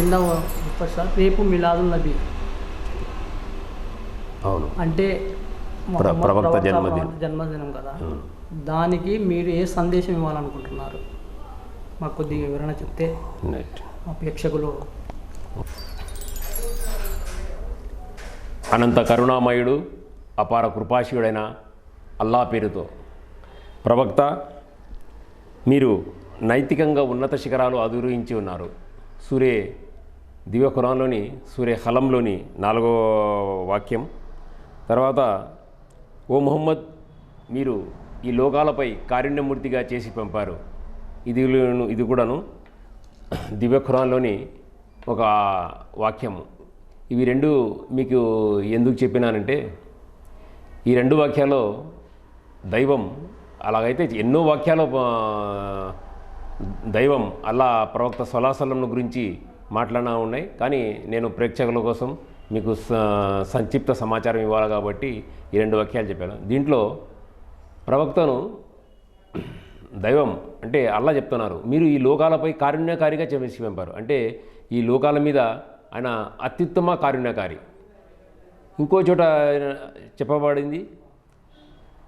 Sir రేపు మిలాదుల్ నబీ. అవును. అంటే ప్రవక్త జన్మదినం. జన్మదినం కదా. దానికి మీరు ఏ సందేశం ఇవ్వాలనుకుంటున్నారు? మాకు కొద్దిగా వివరణ చెప్తే మా ప్రేక్షకులు అనంత కరుణామయుడు అపార కృపాశీయుడైన అల్లా పేరుతో. ప్రవక్త మీరు నైతికంగా ఉన్నత శిఖరాలు అధిరోహించి ఉన్నారు. సూర్య దివ్య ఖురాన్లోని సూర్య హలంలోని నాలుగో వాక్యం. తర్వాత ఓ ముహమ్మద్ మీరు ఈ లోకాలపై కారుణ్యమూర్తిగా చేసి పంపారు. ఇది ఇది కూడాను దివ్య ఖురాన్లోని ఒక వాక్యము ఇవి రెండు మీకు ఎందుకు చెప్పినానంటే ఈ రెండు వాక్యాల్లో దైవం అలాగైతే ఎన్నో వాక్యాలు దైవం అల్లా ప్రవక్త సలాసలం గురించి మాట్లాడినా ఉన్నాయి. కానీ నేను ప్రేక్షకుల కోసం మీకు స- సంక్షిప్త సమాచారం ఇవ్వాలి కాబట్టి ఈ రెండు వాక్యాలు చెప్పాను. దీంట్లో ప్రవక్తను దైవం అంటే అల్లా చెప్తున్నారు. మీరు ఈ లోకాలపై కారుణ్యకారిగా చెప్పేసి పంపారు అంటే ఈ లోకాల మీద ఆయన అత్యుత్తమ కారుణ్యకారి. ఇంకో చోట చెప్పబడింది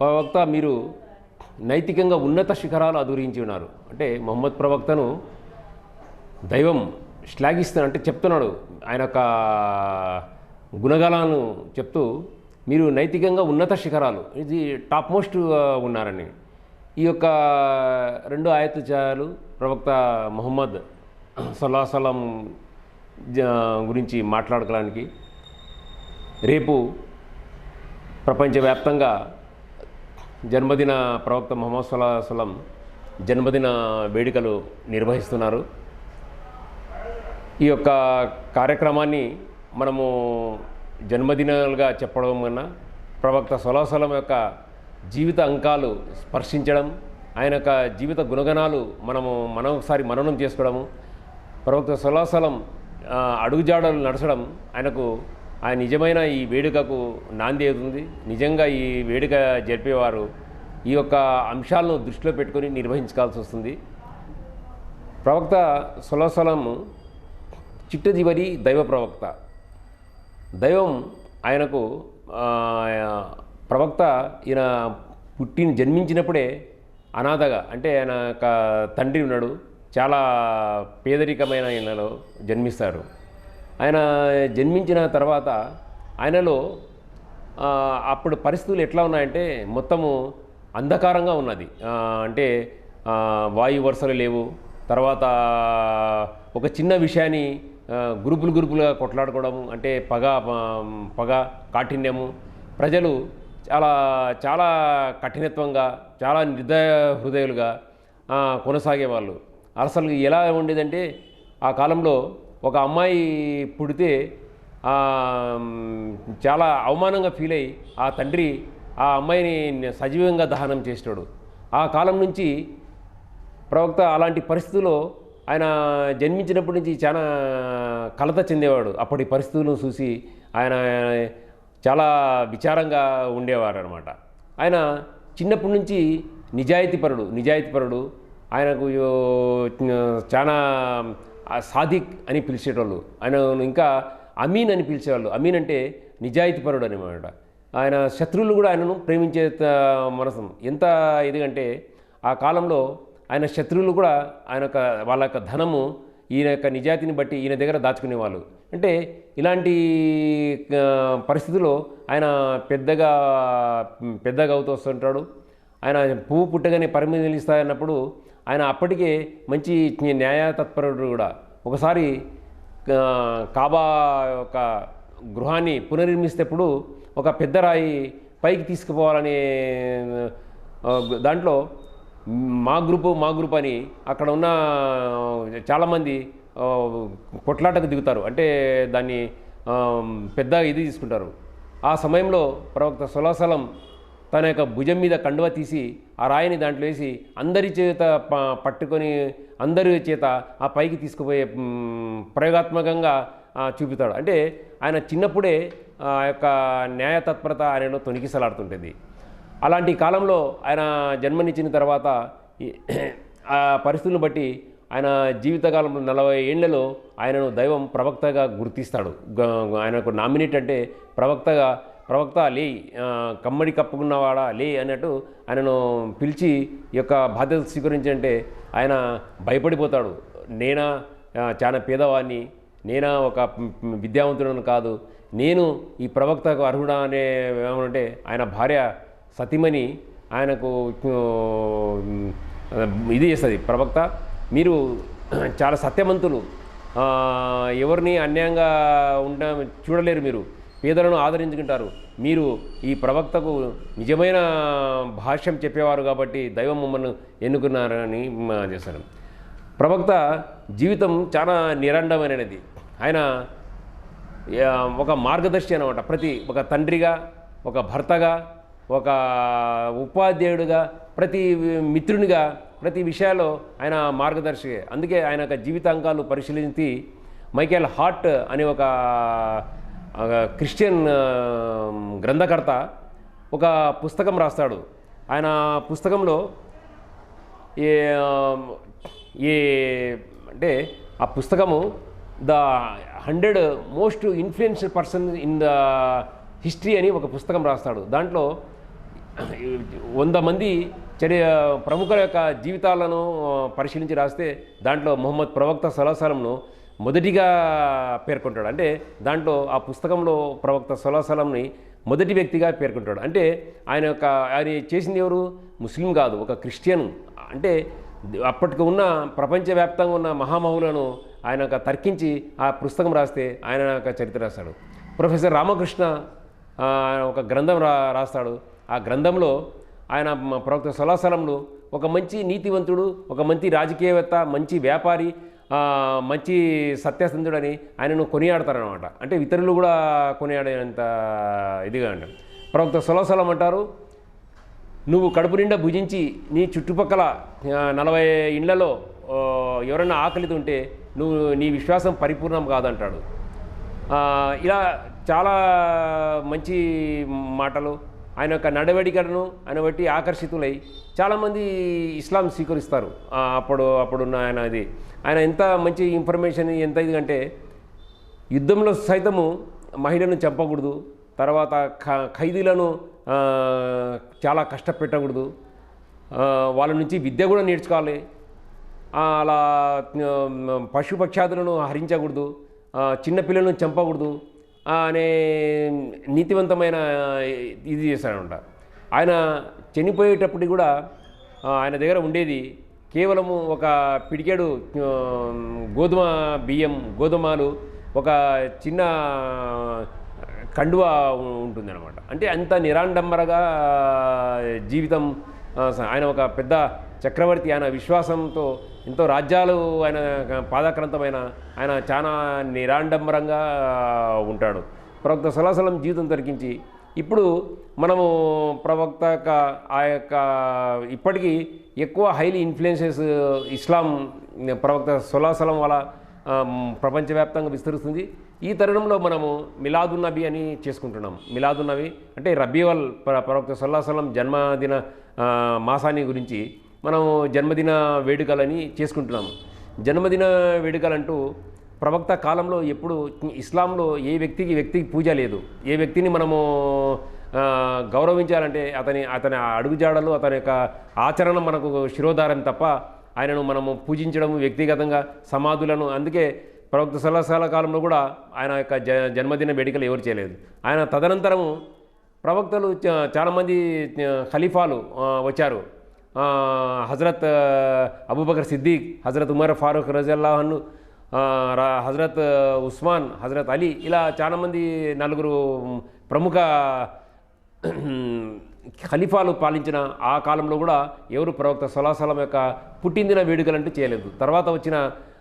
ప్రవక్త మీరు నైతికంగా ఉన్నత శిఖరాలు అధురించి ఉన్నారు. అంటే మొహమ్మద్ ప్రవక్తను దైవం శ్లాఘిస్తున్నాడు అంటే చెప్తున్నాడు. ఆయన యొక్క గుణగాలను చెప్తూ మీరు నైతికంగా ఉన్నత శిఖరాలు ఇది టాప్ మోస్ట్ ఉన్నారని. ఈ యొక్క రెండు ఆయతచారాలు ప్రవక్త మొహమ్మద్ సల్లాహలం గురించి మాట్లాడుకోవడానికి రేపు ప్రపంచవ్యాప్తంగా జన్మదిన ప్రవక్త మొహమ్మద్ సలాసలం జన్మదిన వేడుకలు నిర్వహిస్తున్నారు. ఈ యొక్క కార్యక్రమాన్ని మనము జన్మదినాలుగా చెప్పడం కన్నా ప్రవక్త సొలాసలం యొక్క జీవిత అంకాలు స్పర్శించడం ఆయన యొక్క జీవిత గుణగణాలు మనము మనం ఒకసారి మననం చేసుకోవడము ప్రవక్త సొలాసలం అడుగుజాడలు నడచడం ఆయనకు ఆయన నిజమైన ఈ వేడుకకు నాంది అవుతుంది. నిజంగా ఈ వేడుక జరిపేవారు ఈ యొక్క అంశాలను దృష్టిలో పెట్టుకొని నిర్వహించాల్సి వస్తుంది. ప్రవక్త సొలాసలము చిట్టజివరి దైవ ప్రవక్త దైవం ఆయనకు ప్రవక్త ఈయన పుట్టిన జన్మించినప్పుడే అనాథగా అంటే ఆయన ఒక తండ్రి ఉన్నాడు చాలా పేదరికమైన ఆయనలో జన్మిస్తాడు. ఆయన జన్మించిన తర్వాత ఆయనలో అప్పుడు పరిస్థితులు ఎట్లా ఉన్నాయంటే మొత్తము అంధకారంగా ఉన్నది. అంటే వాయు వరుసలు లేవు. తర్వాత ఒక చిన్న విషయాన్ని గ్రూపులు గ్రూపులుగా కొట్లాడుకోవడం అంటే పగ పగ కాఠిన్యము. ప్రజలు చాలా చాలా కఠినత్వంగా చాలా నిర్దయ హృదయులుగా కొనసాగేవాళ్ళు. అసలు ఎలా ఉండేదంటే ఆ కాలంలో ఒక అమ్మాయి పుడితే చాలా అవమానంగా ఫీల్ అయ్యి ఆ తండ్రి ఆ అమ్మాయిని సజీవంగా దహనం చేసాడు ఆ కాలం నుంచి ప్రవక్త అలాంటి పరిస్థితుల్లో ఆయన జన్మించినప్పటి నుంచి చాలా కలత చెందేవాడు. అప్పటి పరిస్థితులను చూసి ఆయన చాలా విచారంగా ఉండేవారు అనమాట ఆయన చిన్నప్పటి నుంచి నిజాయితీపరుడు నిజాయితీపరుడు. ఆయనకు చాలా సాదిక్ అని పిలిచేటోళ్ళు. ఆయన ఇంకా అమీన్ అని పిలిచేవాళ్ళు. అమీన్ అంటే నిజాయితీపరుడు అనమాట ఆయన శత్రువులు కూడా ఆయనను ప్రేమించే మనసు. ఎంత ఇదిగంటే ఆ కాలంలో ఆయన శత్రువులు కూడా ఆయన యొక్క వాళ్ళ యొక్క ధనము ఈయన యొక్క నిజాయితీని బట్టి ఈయన దగ్గర దాచుకునేవాళ్ళు. అంటే ఇలాంటి పరిస్థితుల్లో ఆయన పెద్దగా పెద్దగా అవుతూ వస్తుంటాడు. ఆయన పువ్వు పుట్టగానే పరిమితి నిలుస్తాయన్నప్పుడు ఆయన అప్పటికే మంచి న్యాయ తత్పరుడు కూడా. ఒకసారి కాబా యొక్క గృహాన్ని పునర్నిర్మిస్తేప్పుడు ఒక పెద్ద రాయి పైకి తీసుకుపోవాలనే దాంట్లో మా గ్రూపు మా గ్రూప్ అని అక్కడ ఉన్న చాలామంది కొట్లాటకు దిగుతారు. అంటే దాన్ని పెద్ద ఇది తీసుకుంటారు. ఆ సమయంలో ప్రవక్త సులాసలం తన యొక్క భుజం మీద కండువ తీసి ఆ రాయిని దాంట్లో వేసి అందరి చేత పట్టుకొని అందరి చేత ఆ పైకి తీసుకుపోయే ప్రయోగాత్మకంగా చూపుతాడు. అంటే ఆయన చిన్నప్పుడే ఆ యొక్క న్యాయ తత్పరత ఆయనలో తొనికిసలాడుతుంటుంది అలాంటి కాలంలో ఆయన జన్మనిచ్చిన తర్వాత ఆ పరిస్థితులను బట్టి ఆయన జీవితకాలంలో నలభై ఏళ్ళలో ఆయనను దైవం ప్రవక్తగా గుర్తిస్తాడు. ఆయనకు నామినేట్ అంటే ప్రవక్తగా ప్రవక్త లే కమ్మడి కప్పుకున్నవాడా లే అన్నట్టు ఆయనను పిలిచి ఈ యొక్క బాధ్యత స్వీకరించంటే ఆయన భయపడిపోతాడు. నేనా చాలా పేదవాడిని నేనా ఒక విద్యావంతుడను కాదు నేను ఈ ప్రవక్తకు అర్హుడా అనే ఏమంటే ఆయన భార్య సతీమణి ఆయనకు ఇది చేస్తుంది. ప్రవక్త మీరు చాలా సత్యవంతులు ఎవరిని అన్యాయంగా ఉండ చూడలేరు మీరు. పేదలను ఆదరించుకుంటారు. మీరు ఈ ప్రవక్తకు నిజమైన భాష్యం చెప్పేవారు కాబట్టి దైవం మమ్మల్ని ఎన్నుకున్నారని చేశారు. చేశాను ప్రవక్త జీవితం చాలా నిరండమైనది. ఆయన ఒక మార్గదర్శి అనమాట ప్రతి ఒక తండ్రిగా ఒక భర్తగా ఒక ఉపాధ్యాయుడిగా ప్రతి మిత్రునిగా ప్రతి విషయాల్లో ఆయన మార్గదర్శి. అందుకే ఆయన యొక్క జీవితాంకాలు పరిశీలించి మైకేల్ హార్ట్ అనే ఒక క్రిస్టియన్ గ్రంథకర్త ఒక పుస్తకం రాస్తాడు. ఆయన పుస్తకంలో ఏ ఏ అంటే ఆ పుస్తకము the hundred most influential person in the history అని ఒక పుస్తకం రాస్తాడు. దాంట్లో వంద మంది చర్య ప్రముఖుల యొక్క జీవితాలను పరిశీలించి రాస్తే దాంట్లో మొహమ్మద్ ప్రవక్త సలాసలంను మొదటిగా పేర్కొంటాడు. అంటే దాంట్లో ఆ పుస్తకంలో ప్రవక్త సలాసలంని మొదటి వ్యక్తిగా పేర్కొంటాడు. అంటే ఆయన యొక్క ఆయన చేసింది ఎవరు? ముస్లిం కాదు ఒక క్రిస్టియన్. అంటే అప్పటికి ఉన్న ప్రపంచవ్యాప్తంగా ఉన్న మహామహులను ఆయన యొక్క తర్కించి ఆ పుస్తకం రాస్తే ఆయన యొక్క చరిత్ర రాస్తాడు. ప్రొఫెసర్ రామకృష్ణ ఆయన ఒక గ్రంథం రా రాస్తాడు. ఆ గ్రంథంలో ఆయన ప్రవక్త సలాసలంలో ఒక మంచి నీతివంతుడు ఒక మంచి రాజకీయవేత్త మంచి వ్యాపారి మంచి సత్యసంధుడని ఆయనను కొనియాడతారనమాట అంటే ఇతరులు కూడా కొనియాడేంత ఇదిగా అంటారు ప్రవక్త సలాసలం అంటారు నువ్వు కడుపు నిండా భుజించి నీ చుట్టుపక్కల నలభై ఇండ్లలో ఎవరైనా ఆకలితో ఉంటే నువ్వు నీ విశ్వాసం పరిపూర్ణం కాదంటాడు. ఇలా చాలా మంచి మాటలు ఆయన యొక్క నడవడికలను ఆయన బట్టి ఆకర్షితులై చాలామంది ఇస్లాం స్వీకరిస్తారు. అప్పుడు అప్పుడున్న ఆయన ఇది. ఆయన ఎంత మంచి ఇన్ఫర్మేషన్ ఎంత ఇది అంటే యుద్ధంలో సైతము మహిళను చంపకూడదు తర్వాత ఖ- ఖైదీలను చాలా కష్టపెట్టకూడదు వాళ్ళ నుంచి విద్య కూడా నేర్చుకోవాలి అలా పశుపక్షాదులను హరించకూడదు చిన్నపిల్లలను చంపకూడదు అనే నీతివంతమైన ఇది చేశాడనమాట ఆయన చనిపోయేటప్పటికి కూడా ఆయన దగ్గర ఉండేది కేవలము ఒక పిడికేడు గోధుమ బియ్యం గోధుమలు ఒక చిన్న కండువ ఉంటుంది అనమాట అంటే అంత నిరాడంబరగా జీవితం ఆయన ఒక పెద్ద చక్రవర్తి ఆయన విశ్వాసంతో ఎంతో రాజ్యాలు ఆయన పాదాక్రాంతమైన ఆయన చాలా నిరాడంబరంగా ఉంటాడు. ప్రవక్త సలాసలం జీవితం తరికించి ఇప్పుడు మనము ప్రవక్త ఆ యొక్క ఇప్పటికీ ఎక్కువ హైలీ ఇన్ఫ్లుయెన్సెస్ ఇస్లాం ప్రవక్త సొలాసలం వల్ల ప్రపంచవ్యాప్తంగా విస్తరిస్తుంది. ఈ తరుణంలో మనము మిలాదున్నబీ అని చేసుకుంటున్నాం. మిలాదున్నబి అంటే రబీవల్ ప్రవక్త సల్లాహసలం జన్మదిన మాసాన్ని గురించి. మనం జన్మదిన వేడుకలని చేసుకుంటున్నాము. జన్మదిన వేడుకలంటూ ప్రవక్త కాలంలో ఎప్పుడు ఇస్లాంలో ఏ వ్యక్తికి వ్యక్తికి పూజ లేదు. ఏ వ్యక్తిని మనము గౌరవించాలంటే అతని అతని అడుగుజాడలు అతని యొక్క ఆచరణ మనకు శిరోధారం తప్ప ఆయనను మనము పూజించడం వ్యక్తిగతంగా సమాధులను అందుకే ప్రవక్త సలహాల కాలంలో కూడా ఆయన యొక్క జ జన్మదిన వేడుకలు ఎవరు చేయలేదు. ఆయన తదనంతరము ప్రవక్తలు చాలామంది ఖలీఫాలు వచ్చారు. హజరత్ అబూబకర్ సిద్దిక్ హజరత్ ఉమర్ ఫారూక్ రజల్లాహన్ను హజరత్ ఉస్మాన్ హజరత్ అలీ ఇలా చాలామంది నలుగురు ప్రముఖ ఖలీఫాలు పాలించిన ఆ కాలంలో కూడా ఎవరు ప్రవక్త సలాసలం యొక్క పుట్టిందిన వేడుకలంటూ చేయలేదు. తర్వాత వచ్చిన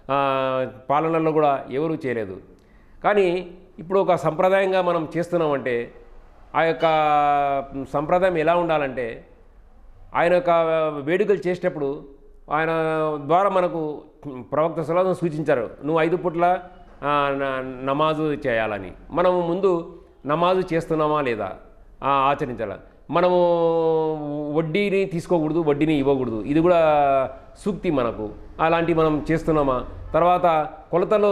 పాలనల్లో పాలనలో కూడా ఎవరూ చేయలేదు. కానీ ఇప్పుడు ఒక సంప్రదాయంగా మనం చేస్తున్నామంటే ఆ యొక్క సంప్రదాయం ఎలా ఉండాలంటే ఆయన యొక్క వేడుకలు చేసేటప్పుడు ఆయన ద్వారా మనకు ప్రవక్త సలాసం సూచించారు. నువ్వు ఐదు పుట్ల న- నమాజు చేయాలని. మనం ముందు నమాజు చేస్తున్నామా లేదా? ఆచరించాలా? మనము వడ్డీని తీసుకోకూడదు వడ్డీని ఇవ్వకూడదు. ఇది కూడా సూక్తి మనకు. అలాంటి మనం చేస్తున్నామా? తర్వాత కొలతలు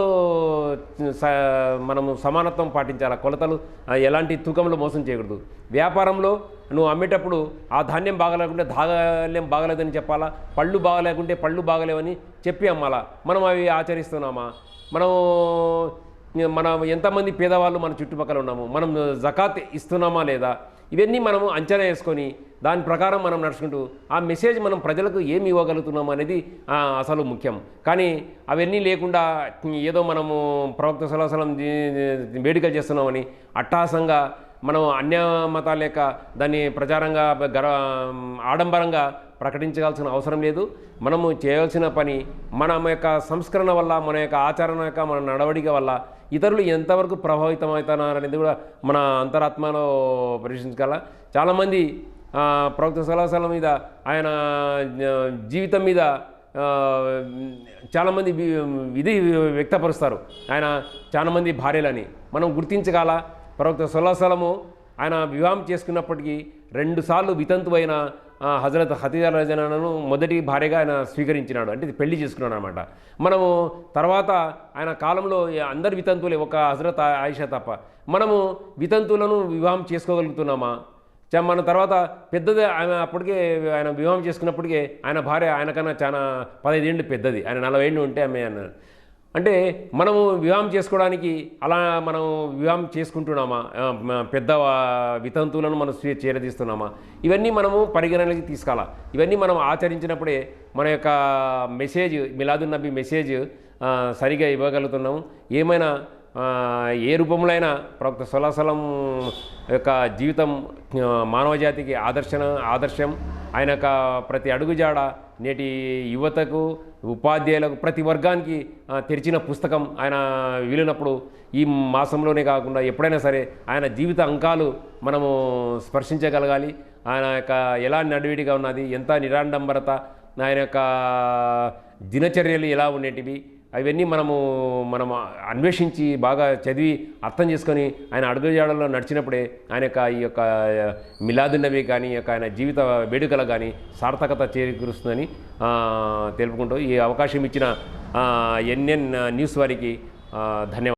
స- మనము సమానత్వం పాటించాలి? కొలతలు ఎలాంటి తూకంలో మోసం చేయకూడదు. వ్యాపారంలో నువ్వు అమ్మేటప్పుడు ఆ ధాన్యం బాగలేకుంటే ధాన్యం బాగలేదని చెప్పాలా? పళ్ళు బాగలేకుంటే పళ్ళు బాగలేవని చెప్పి అమ్మాలా? మనం అవి ఆచరిస్తున్నామా? మనం మనం ఎంతమంది పేదవాళ్ళు మన చుట్టుపక్కల ఉన్నాము? మనం జకాత్ ఇస్తున్నామా లేదా? ఇవన్నీ మనము అంచనా వేసుకొని దాని ప్రకారం మనం నడుచుకుంటూ ఆ మెసేజ్ మనం ప్రజలకు ఏమి ఇవ్వగలుగుతున్నాం అనేది అసలు ముఖ్యం. కానీ అవన్నీ లేకుండా ఏదో మనము ప్రవక్త సలహసలం వేడుకలు చేస్తున్నామని అట్టాసంగా మనం అన్య మతాల యొక్క దాన్ని ప్రచారంగా గర్వ ఆడంబరంగా ప్రకటించాల్సిన అవసరం లేదు. మనము చేయాల్సిన పని మన యొక్క సంస్కరణ వల్ల మన యొక్క ఆచరణ యొక్క మన నడవడిక వల్ల ఇతరులు ఎంతవరకు ప్రభావితం అవుతున్నారనేది కూడా మన అంతరాత్మలో పరీక్షించగల చాలామంది ప్రభుత్వ ప్రవక్త సలహాసాల మీద ఆయన జీవితం మీద చాలామంది ఇది వ్యక్తపరుస్తారు. ఆయన చాలామంది భార్యలని. మనం గుర్తించగల ప్రవక్త సొల్లాసలము ఆయన వివాహం చేసుకున్నప్పటికీ రెండుసార్లు వితంతువైన అయిన హజరత్ హతీజా రజనను మొదటి భార్యగా ఆయన స్వీకరించినాడు. అంటే పెళ్ళి చేసుకున్నాడు అనమాట మనము తర్వాత ఆయన కాలంలో అందరు వితంతువులే ఒక హజరత్ ఆయిషా తప్ప. మనము వితంతువులను వివాహం చేసుకోగలుగుతున్నామా? చ- మన తర్వాత పెద్దది ఆయన అప్పటికే ఆయన వివాహం చేసుకున్నప్పటికే ఆయన భార్య ఆయనకన్నా చాలా పదహైదేళ్ళు పెద్దది. ఆయన నలభై ఏళ్ళు ఉంటే ఆమె ఆయన అంటే మనము వివాహం చేసుకోవడానికి అలా మనం వివాహం చేసుకుంటున్నామా? పెద్ద వితంతువులను మనం స్వీ చేరదీస్తున్నామా? ఇవన్నీ మనము పరిగణనకి తీసుకోవాలా? ఇవన్నీ మనం ఆచరించినప్పుడే మన యొక్క మెసేజ్ మిలాదున్నబి మెసేజ్ సరిగా ఇవ్వగలుగుతున్నాము. ఏమైనా ఏ రూపంలో అయినా ప్రవక్త సొలాసలం యొక్క జీవితం మానవజాతికి ఆదర్శన ఆదర్శం ఆయన యొక్క ప్రతి అడుగుజాడ నేటి యువతకు ఉపాధ్యాయులకు ప్రతి వర్గానికి తెరిచిన పుస్తకం ఆయన వీలినప్పుడు ఈ మాసంలోనే కాకుండా ఎప్పుడైనా సరే ఆయన జీవిత అంకాలు మనము స్పర్శించగలగాలి. ఆయన యొక్క ఎలా నడివిడిగా ఉన్నది ఎంత నిరాడంబరత ఆయన యొక్క దినచర్యలు ఎలా ఉండేటివి అవన్నీ మనము మనం అన్వేషించి బాగా చదివి అర్థం చేసుకొని ఆయన అడుగుజాడల్లో నడిచినప్పుడే ఆయన యొక్క ఈ యొక్క మిలాదున్నవి కానీ యొక్క ఆయన జీవిత వేడుకలు కానీ సార్థకత చేకూరుస్తుందని తెలుపుకుంటూ ఈ అవకాశం ఇచ్చిన ఎన్ఎన్ న్యూస్ వారికి ధన్యవాదాలు.